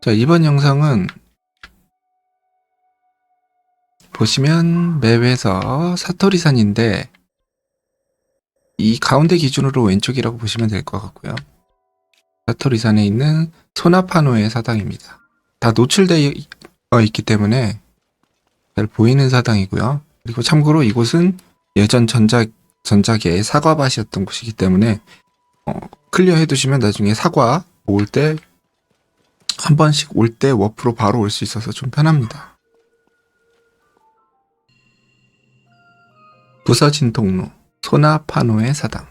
자, 이번 영상은 보시면 맵에서 사토리산인데 이 가운데 기준으로 왼쪽이라고 보시면 될 것 같고요. 사토리산에 있는 소나파노의 사당입니다. 다 노출되어 있기 때문에 잘 보이는 사당이고요. 그리고 참고로 이곳은 예전 전작 전작의 사과밭이었던 곳이기 때문에 어, 클리어 해두시면 나중에 사과 모을 때 한 번씩 올 때 워프로 바로 올 수 있어서 좀 편합니다. 부서진 동로 소나파노의 사당.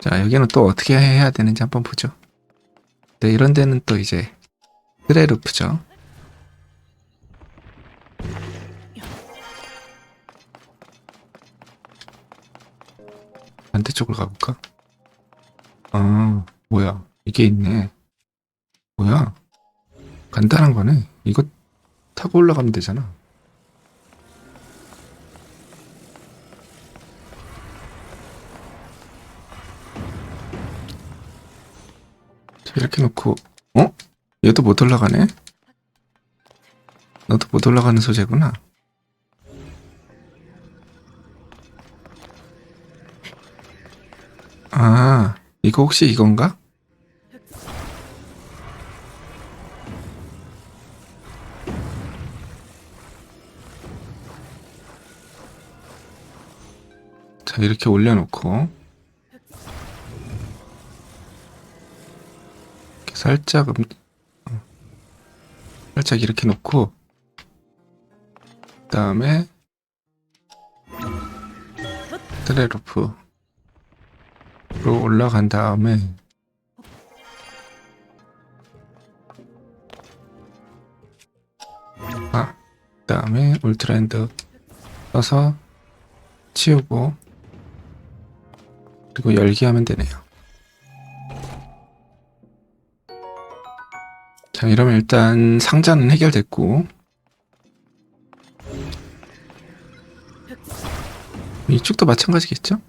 자 여기는 또 어떻게 해야 되는지 한번 보죠. 네 이런 데는 또 이제 트레루프죠. 반대쪽으로 가볼까? 아 뭐야 이게 있네. 뭐야? 간단한 거네. 이거 타고 올라가면 되잖아. 자, 이렇게 놓고, 어? 얘도 못 올라가네? 너도 못 올라가는 소재구나. 아, 이거 혹시 이건가? 자, 이렇게 올려놓고 이렇게 살짝 음, 어, 살짝 이렇게 놓고 그 다음에 트레로프로 올라간 다음에 아 그 다음에 울트라핸드 써서 치우고 그리고 열기 하면 되네요. 자, 이러면 일단 상자는 해결됐고 이쪽도 마찬가지겠죠?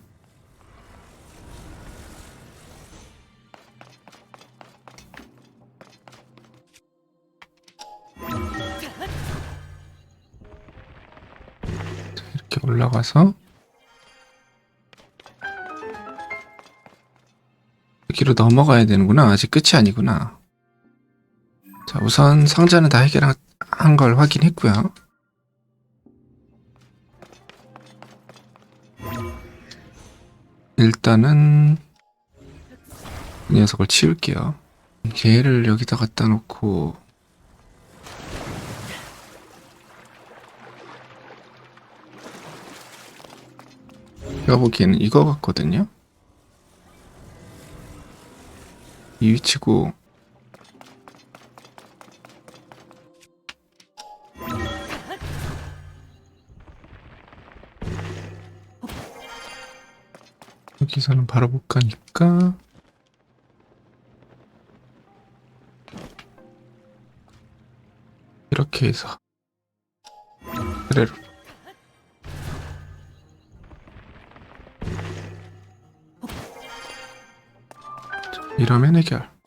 자, 이렇게 올라가서 여기로 넘어가야 되는구나. 아직 끝이 아니구나. 자, 우선 상자는 다 해결한 걸 확인했고요. 일단은 이 녀석을 치울게요. 얘를 여기다 갖다 놓고 제가 보기에는 이거 같거든요. 이 위치고. 여기서는 바로 못 가니까. 이렇게 해서. 그래로 이러면 해결